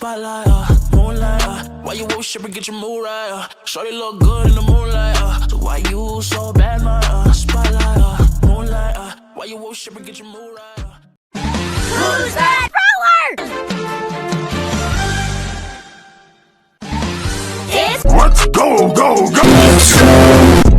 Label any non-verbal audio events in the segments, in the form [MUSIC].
spotlight, uh, moonlight, uh, why you worship and get your mood right, uh, shorty look good in the moonlight, uh, so why you so bad, my, uh, spotlight, uh, moonlight, uh, why you worship and get your mood right, uh. Who's that roller? It's Let's go, go, go!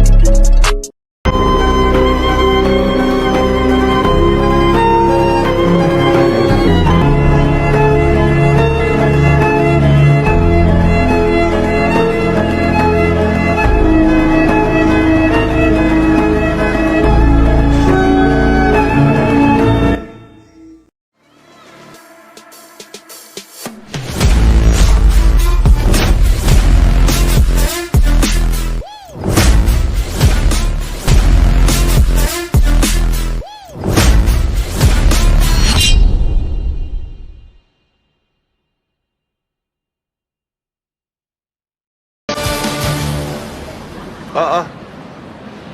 Aa.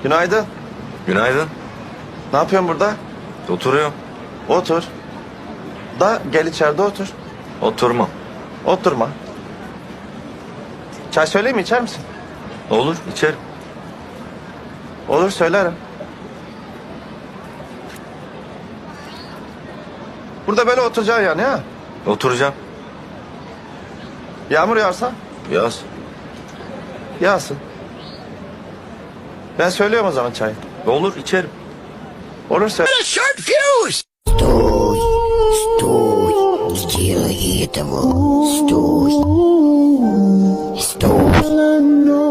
Günaydın. Günaydın. Ne yapıyorsun burada? Oturuyorum. Otur. Da gel içeride otur. Oturmam. Oturma. Çay söyleyeyim mi içer misin? Olur içerim. Olur söylerim. Burada böyle oturacaksın yani ha? Oturacağım. Yağmur yağarsa? Yaz. Yağsın. Ben söylüyorum o zaman çayı. Olur içerim. Olur söyle. Стой, стой, не делай этого, стой, стой.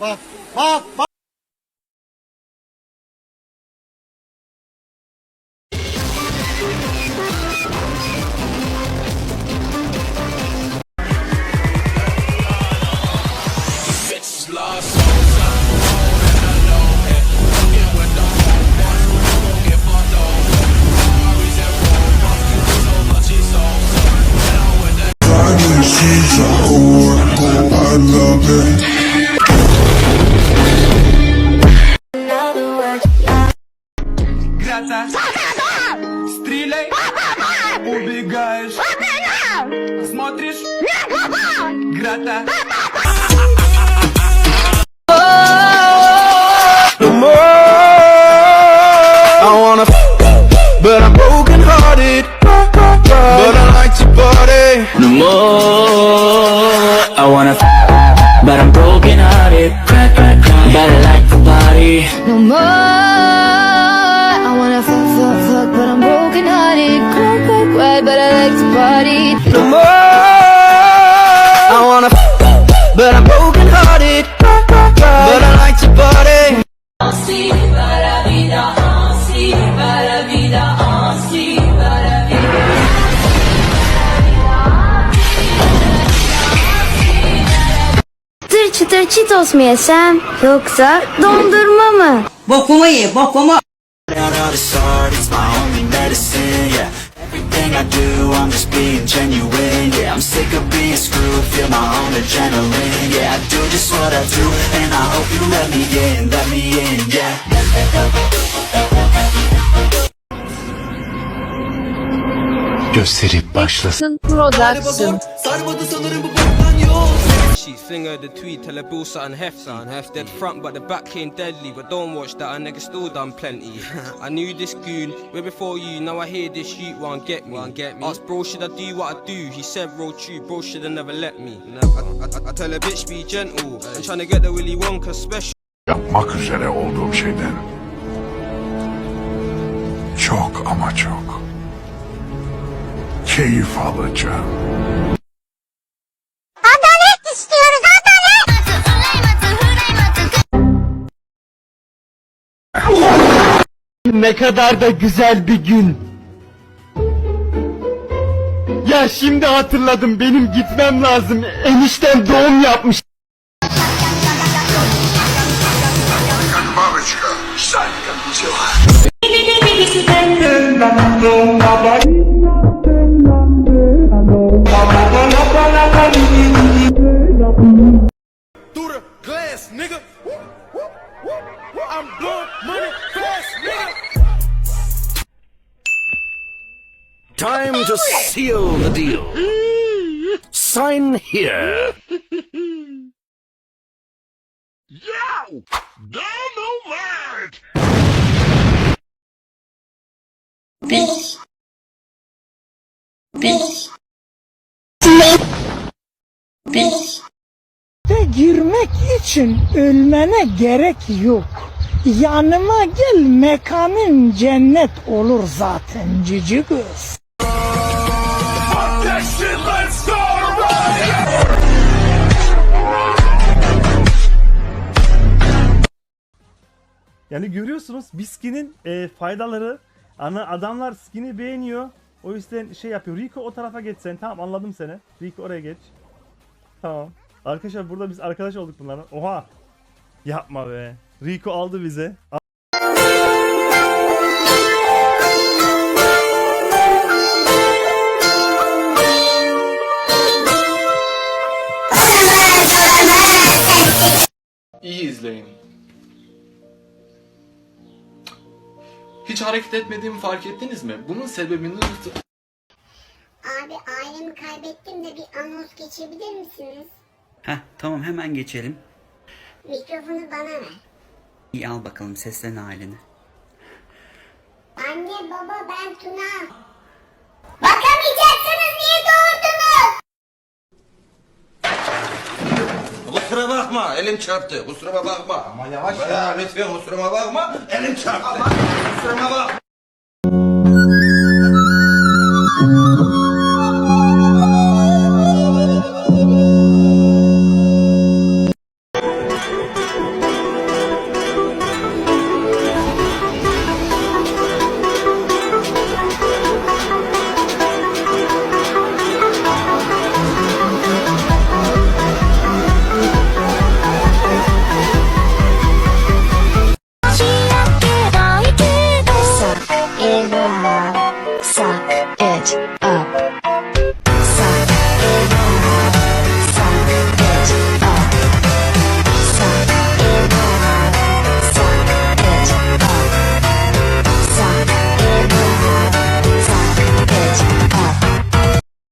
Bak, bak, bak. Грата, стреляй, убегаешь, смотришь, Грата. I wanna f- but I'm broken hearted. But I like to party. no more. I wanna, Çıtır çıtır çitos mu yesem yoksa dondurma mı? Bokumu ye, bokumu. Down how to start, it's my only medicine, yeah Everything I do, I'm just being genuine, yeah I'm sick of being screwed, feel my own adrenaline, yeah I do just what I do, and I hope you let me in, let me in, yeah Gösterip başlasın. Production. She finger the tweet, tell her bill something hefty. Hef dead front, but the back came deadly. But don't watch that, a nigga still done plenty. [LAUGHS] I knew this goon way before you. Now I hear this shoot won't get me. Won't get me. Ask bro, should I do what I do? He said roll true, bro shoulda never let me. Never. I, I, I tell a bitch be gentle. I'm trying to get the Willy Wonka special. Yapmak üzere olduğum şeyden çok ama çok keyif alacağım. Ne kadar da güzel bir gün. Ya şimdi hatırladım benim gitmem lazım. Eniştem doğum yapmış. Sen to seal the deal. Sign here. Yo! Dynamite! girmek için ölmene gerek yok. Yanıma gel mekanın cennet olur zaten cici kız. Yani görüyorsunuz bir skinin e, faydaları ana adamlar skini beğeniyor. O yüzden şey yapıyor. Rico o tarafa geç sen. Tamam anladım seni. Rico oraya geç. Tamam. Arkadaşlar burada biz arkadaş olduk bunlarla. Oha. Yapma be. Rico aldı bize. İyi izleyin. Hiç hareket etmediğimi fark ettiniz mi? Bunun sebebini Abi ailemi kaybettim de bir anons geçebilir misiniz? Heh tamam hemen geçelim. Mikrofonu bana ver. İyi al bakalım seslen aileni. Anne baba ben Tuna. Bakamayacaksınız bakma elim çarptı. Kusuruma bakma. Ama yavaş ya. Lütfen kusuruma bakma. Elim çarptı. Kusuruma bak.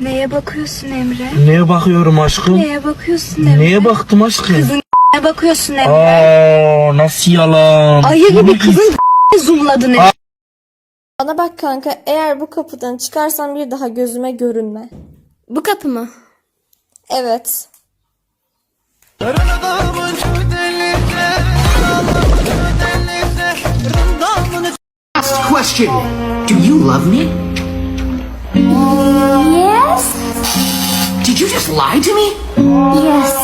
Neye bakıyorsun Emre? Neye bakıyorum aşkım? Neye bakıyorsun Emre? Neye baktım aşkım? [LAUGHS] Neye bakıyorsun Emre? Aa nasıl yalan? Ayı gibi kızın [LAUGHS] zoomladın Emre. Bana bak kanka eğer bu kapıdan çıkarsan bir daha gözüme görünme. Bu kapı mı? Evet. Last question. Do you love me? Yes? Did you just lie to me? Yes.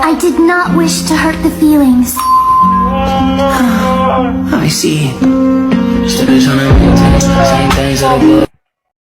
I did not wish to hurt the feelings. I see.